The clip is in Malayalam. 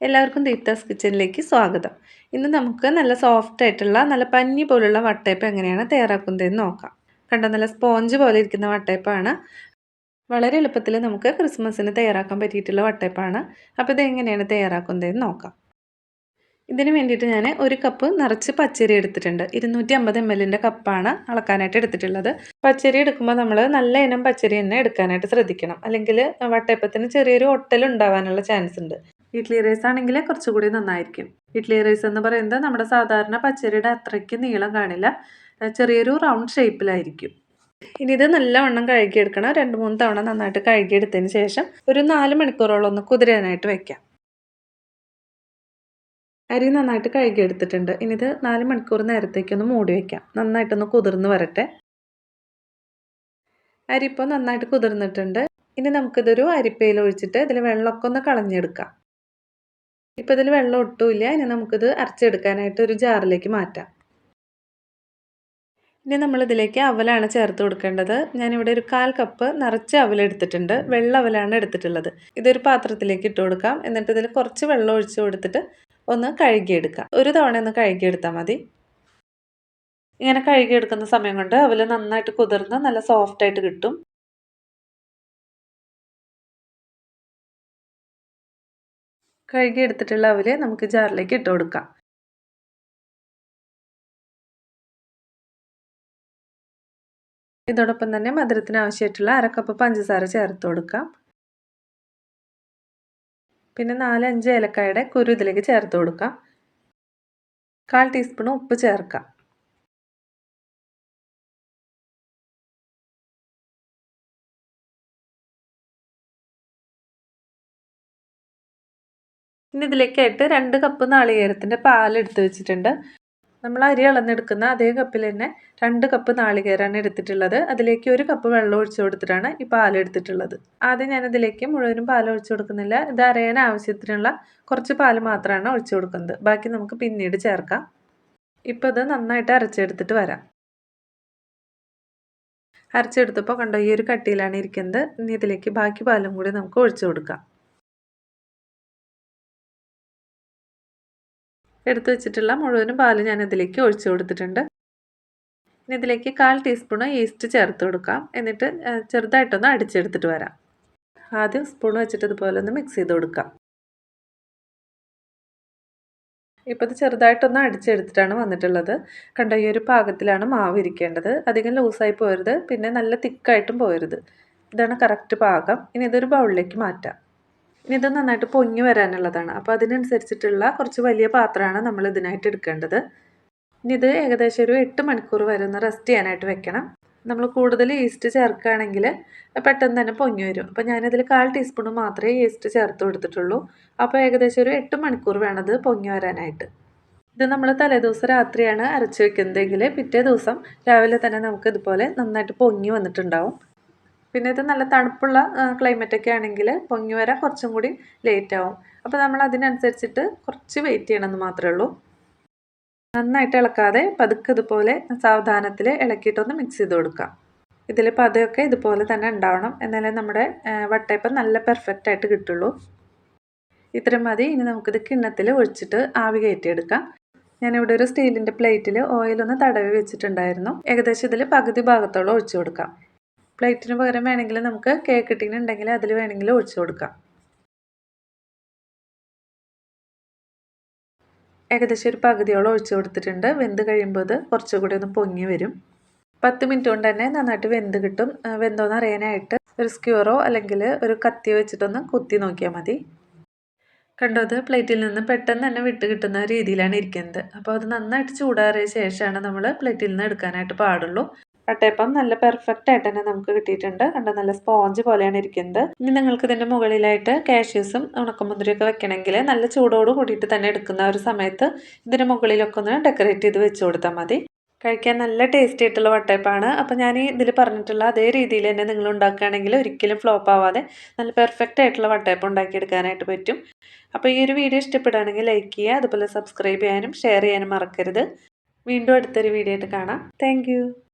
എല്ലാവർക്കും ദീപ്താസ് കിച്ചണിലേക്ക് സ്വാഗതം. ഇന്ന് നമുക്ക് നല്ല സോഫ്റ്റ് ആയിട്ടുള്ള നല്ല പഞ്ഞി പോലുള്ള വട്ടയപ്പ് എങ്ങനെയാണ് തയ്യാറാക്കുന്നതെന്ന് നോക്കാം. കണ്ട നല്ല സ്പോഞ്ച് പോലെ ഇരിക്കുന്ന വട്ടയപ്പാണ്. വളരെ എളുപ്പത്തിൽ നമുക്ക് ക്രിസ്മസിന് തയ്യാറാക്കാൻ പറ്റിയിട്ടുള്ള വട്ടയപ്പാണ്. അപ്പോൾ ഇത് എങ്ങനെയാണ് തയ്യാറാക്കുന്നതെന്ന് നോക്കാം. ഇതിന് വേണ്ടിയിട്ട് ഞാൻ ഒരു കപ്പ് നിറച്ച് പച്ചരി എടുത്തിട്ടുണ്ട്. ഇരുന്നൂറ്റി അമ്പത് എം എല്ലിന്റെ കപ്പാണ് അളക്കാനായിട്ട് എടുത്തിട്ടുള്ളത്. പച്ചരി എടുക്കുമ്പോൾ നമ്മൾ നല്ല ഇനം പച്ചരി തന്നെ എടുക്കാനായിട്ട് ശ്രദ്ധിക്കണം. അല്ലെങ്കിൽ വട്ടയപ്പത്തിന് ചെറിയൊരു ഒട്ടൽ ഉണ്ടാവാനുള്ള ചാൻസ് ഉണ്ട്. ഇഡ്ലി റൈസ് ആണെങ്കിൽ കുറച്ചുകൂടി നന്നായിരിക്കും. ഇഡ്ലി റൈസ് എന്ന് പറയുന്നത് നമ്മുടെ സാധാരണ പച്ചരിയുടെ അത്രയ്ക്ക് നീളം കാണില്ല. ചെറിയൊരു റൗണ്ട് ഷേപ്പിലായിരിക്കും ഇനി ഇത് നല്ലവണ്ണം കഴുകിയെടുക്കണം. രണ്ട് മൂന്ന് തവണ നന്നായിട്ട് കഴുകിയെടുത്തതിന് ശേഷം ഒരു നാല് മണിക്കൂറോളം ഒന്ന് കുതിരാനായിട്ട് വെക്കാം. അരി നന്നായിട്ട് കഴുകിയെടുത്തിട്ടുണ്ട്. ഇനി ഇത് നാല് മണിക്കൂർ നേരത്തേക്കൊന്ന് മൂടി വയ്ക്കാം നന്നായിട്ടൊന്ന് കുതിർന്ന് വരട്ടെ. അരി ഇപ്പോൾ നന്നായിട്ട് കുതിർന്നിട്ടുണ്ട്. ഇനി നമുക്കിതൊരു അരിപ്പയിൽ ഒഴിച്ചിട്ട് ഇതിൽ വെള്ളമൊക്കെ ഒന്ന് കളഞ്ഞെടുക്കാം. ഇപ്പോൾ ഇതിൽ വെള്ളം ഒട്ടുമില്ല. ഇനി നമുക്കിത് അരച്ചെടുക്കാനായിട്ട് ഒരു ജാറിലേക്ക് മാറ്റാം. ഇനി നമ്മളിതിലേക്ക് അവലാണ് ചേർത്ത് കൊടുക്കേണ്ടത്. ഞാനിവിടെ ഒരു കാൽ കപ്പ് നിറച്ച് അവലെടുത്തിട്ടുണ്ട് വെള്ള അവലാണ് എടുത്തിട്ടുള്ളത്. ഇതൊരു പാത്രത്തിലേക്ക് ഇട്ട് കൊടുക്കാം. എന്നിട്ട് ഇതിൽ കുറച്ച് വെള്ളം ഒഴിച്ച് കൊടുത്തിട്ട് ഒന്ന് കഴുകിയെടുക്കാം. ഒരു തവണ ഒന്ന് കഴുകിയെടുത്താൽ മതി. ഇങ്ങനെ കഴുകിയെടുക്കുന്ന സമയം കൊണ്ട് അവൽ നന്നായിട്ട് കുതിർന്ന് നല്ല സോഫ്റ്റ് ആയിട്ട് കിട്ടും കഴുകിയെടുത്തിട്ടുള്ള അവൽ നമുക്ക് ജാറിലേക്ക് ഇട്ട് കൊടുക്കാം. ഇതോടൊപ്പം തന്നെ മധുരത്തിന് ആവശ്യമായിട്ടുള്ള അരക്കപ്പ് പഞ്ചസാര ചേർത്ത് കൊടുക്കാം. പിന്നെ നാലഞ്ച് ഏലക്കായുടെ കുരു ഇതിലേക്ക് ചേർത്ത് കൊടുക്കാം. കാൽ ടീസ്പൂൺ ഉപ്പ് ചേർക്കാം. ഇനി ഇതിലേക്കായിട്ട് രണ്ട് കപ്പ് നാളികേരത്തിന്റെ പാലെടുത്ത് വെച്ചിട്ടുണ്ട്. നമ്മൾ അരി അളന്നെടുക്കുന്ന അതേ കപ്പിൽ തന്നെ രണ്ട് കപ്പ് നാളികേരാണ് എടുത്തിട്ടുള്ളത്. അതിലേക്ക് ഒരു കപ്പ് വെള്ളം ഒഴിച്ചു കൊടുത്തിട്ടാണ് ഈ പാൽ എടുത്തിട്ടുള്ളത് ആദ്യം ഞാനതിലേക്ക് മുഴുവനും പാൽ ഒഴിച്ചു കൊടുക്കുന്നില്ല. ഇത് അരയാൻ ആവശ്യത്തിനുള്ള കുറച്ച് പാൽ മാത്രമാണ് ഒഴിച്ചു കൊടുക്കുന്നത്. ബാക്കി നമുക്ക് പിന്നീട് ചേർക്കാം. ഇപ്പോൾ ഇത് നന്നായിട്ട് അരച്ചെടുത്തിട്ട് വരാം. അരച്ചെടുത്തപ്പോൾ കണ്ടോ ഈ ഒരു കട്ടിയിലാണ് ഇരിക്കുന്നത്. ഇനി ഇതിലേക്ക് ബാക്കി പാലും കൂടി നമുക്ക് ഒഴിച്ചു കൊടുക്കാം. എടുത്തു വെച്ചിട്ടുള്ള മുഴുവനും പാൽ ഞാൻ ഇതിലേക്ക് ഒഴിച്ചു കൊടുത്തിട്ടുണ്ട്. ഇനി ഇതിലേക്ക് കാൽ ടീസ്പൂണ് ഈസ്റ്റ് ചേർത്ത് കൊടുക്കാം. എന്നിട്ട് ചെറുതായിട്ടൊന്ന് അടിച്ചെടുത്തിട്ട് വരാം. ആദ്യം സ്പൂൺ വെച്ചിട്ട് ഇതുപോലെ ഒന്ന് മിക്സ് ചെയ്ത് കൊടുക്കാം. ഇപ്പോൾ ഇത് ചെറുതായിട്ടൊന്ന് അടിച്ചെടുത്തിട്ടാണ് വന്നിട്ടുള്ളത്. കണ്ടോ ഈ ഒരു പാകത്തിലാണ് മാവ് ഇരിക്കേണ്ടത്. അധികം ലൂസായി പോരുത് പിന്നെ നല്ല തിക്കായിട്ടും പോരുത്. ഇതാണ് കറക്റ്റ് പാകം. ഇനി ഇതൊരു ബൗളിലേക്ക് മാറ്റാം. ഇനി ഇത് നന്നായിട്ട് പൊങ്ങി വരാനുള്ളതാണ്. അപ്പോൾ അതിനനുസരിച്ചിട്ടുള്ള കുറച്ച് വലിയ പാത്രമാണ് നമ്മൾ ഇതിനായിട്ട് എടുക്കേണ്ടത്. ഇനി ഇത് ഏകദേശം ഒരു എട്ട് മണിക്കൂർ വരെ ഒന്ന് റെസ്റ്റ് ചെയ്യാനായിട്ട് വെക്കണം. നമ്മൾ കൂടുതൽ ഈസ്റ്റ് ചേർക്കുകയാണെങ്കിൽ പെട്ടെന്ന് തന്നെ പൊങ്ങി വരും. അപ്പോൾ ഞാനിതിൽ കാൽ ടീസ്പൂൺ മാത്രമേ ഈസ്റ്റ് ചേർത്ത് കൊടുത്തിട്ടുള്ളൂ. അപ്പോൾ ഏകദേശം ഒരു എട്ട് മണിക്കൂർ വേണത് പൊങ്ങി വരാനായിട്ട്. ഇത് നമ്മൾ തലേദിവസം രാത്രിയാണ് അരച്ച് വെക്കുന്നതെങ്കിൽ പിറ്റേ ദിവസം രാവിലെ തന്നെ നമുക്ക് ഇതുപോലെ നന്നായിട്ട് പൊങ്ങി വന്നിട്ടുണ്ടാവും. പിന്നെ ഇത് നല്ല തണുപ്പുള്ള ക്ലൈമറ്റൊക്കെ ആണെങ്കിൽ പൊങ്ങി വരാൻ കുറച്ചും കൂടി ലേറ്റ് ആവും. അപ്പോൾ നമ്മൾ അതിനനുസരിച്ചിട്ട് കുറച്ച് വെയിറ്റ് ചെയ്യണമെന്ന് മാത്രമേ ഉള്ളൂ. നന്നായിട്ട് ഇളക്കാതെ പതുക്കെ ഇതുപോലെ സാവധാനത്തിൽ ഇളക്കിയിട്ടൊന്ന് മിക്സ് ചെയ്ത് കൊടുക്കാം. ഇതിൽ പതയൊക്കെ ഇതുപോലെ തന്നെ ഉണ്ടാവണം. എന്നാലേ നമ്മുടെ വട്ടയപ്പം നല്ല പെർഫെക്റ്റ് ആയിട്ട് കിട്ടുള്ളൂ. ഇത്രയും മതി. ഇനി നമുക്കിത് കിണ്ണത്തിൽ ഒഴിച്ചിട്ട് ആവി കയറ്റിയെടുക്കാം. ഞാനിവിടെ ഒരു സ്റ്റീലിന്റെ പ്ലേറ്റിൽ ഓയിലൊന്ന് തടവി വെച്ചിട്ടുണ്ടായിരുന്നു. ഏകദേശം ഇതിൽ പകുതി ഭാഗത്തോളം ഒഴിച്ചു കൊടുക്കാം. പ്ലേറ്റിന് പകരം വേണമെങ്കിൽ നമുക്ക് കേക്ക് ഇട്ടിനുണ്ടെങ്കിൽ അതിൽ വേണമെങ്കിൽ ഒഴിച്ചു കൊടുക്കാം. ഏകദേശം ഒരു പകുതിയോളം ഒഴിച്ചു കൊടുത്തിട്ടുണ്ട്. വെന്ത് കഴിയുമ്പോൾ അത് കുറച്ചുകൂടി ഒന്ന് പൊങ്ങി വരും. പത്ത് മിനിറ്റ് കൊണ്ട് തന്നെ നന്നായിട്ട് വെന്ത് കിട്ടും. വെന്തോന്ന് അറിയാനായിട്ട് ഒരു സ്ക്യൂറോ അല്ലെങ്കിൽ ഒരു കത്തി വെച്ചിട്ടൊന്ന് കുത്തി നോക്കിയാൽ മതി. കണ്ടോ അത് പ്ലേറ്റിൽ നിന്ന് പെട്ടെന്ന് തന്നെ വിട്ട് കിട്ടുന്ന രീതിയിലാണ് ഇരിക്കുന്നത്. അപ്പോൾ അത് നന്നായിട്ട് ചൂടാറിയ ശേഷമാണ് നമ്മൾ പ്ലേറ്റിൽ നിന്ന് എടുക്കാനായിട്ട് പാടുള്ളൂ. വട്ടയപ്പം നല്ല പെർഫെക്റ്റ് ആയിട്ട് തന്നെ നമുക്ക് കിട്ടിയിട്ടുണ്ട്. കണ്ട? നല്ല സ്പോഞ്ച് പോലെയാണ് ഇരിക്കുന്നത്. ഇനി നിങ്ങൾക്ക് ഇതിന്റെ മുകളിലായിട്ട് കാഷ്യൂസും ഉണക്കമുന്തിരിയൊക്കെ വെക്കണമെങ്കിൽ നല്ല ചൂടോട് കൂടിയിട്ട് തന്നെ എടുക്കുന്ന ഒരു സമയത്ത് ഇതിന്റെ മുകളിലൊക്കെ ഒന്ന് ഡെക്കറേറ്റ് ചെയ്ത് വെച്ച് കൊടുത്താൽ മതി. കഴിക്കാൻ നല്ല ടേസ്റ്റി ആയിട്ടുള്ള വട്ടയപ്പാണ്. അപ്പോൾ ഞാൻ ഇതിൽ പറഞ്ഞിട്ടുള്ള അതേ രീതിയിൽ തന്നെ നിങ്ങൾ ഉണ്ടാക്കുകയാണെങ്കിൽ ഒരിക്കലും ഫ്ലോപ്പ് ആവാതെ നല്ല പെർഫെക്റ്റ് ആയിട്ടുള്ള വട്ടയപ്പം ഉണ്ടാക്കിയെടുക്കാനായിട്ട് പറ്റും. അപ്പോൾ ഈ ഒരു വീഡിയോ ഇഷ്ടപ്പെടുകയാണെങ്കിൽ ലൈക്ക് ചെയ്യുക അതുപോലെ സബ്സ്ക്രൈബ് ചെയ്യാനും ഷെയർ ചെയ്യാനും മറക്കരുത്. വീണ്ടും അടുത്തൊരു വീഡിയോ ആയിട്ട് കാണാം. താങ്ക്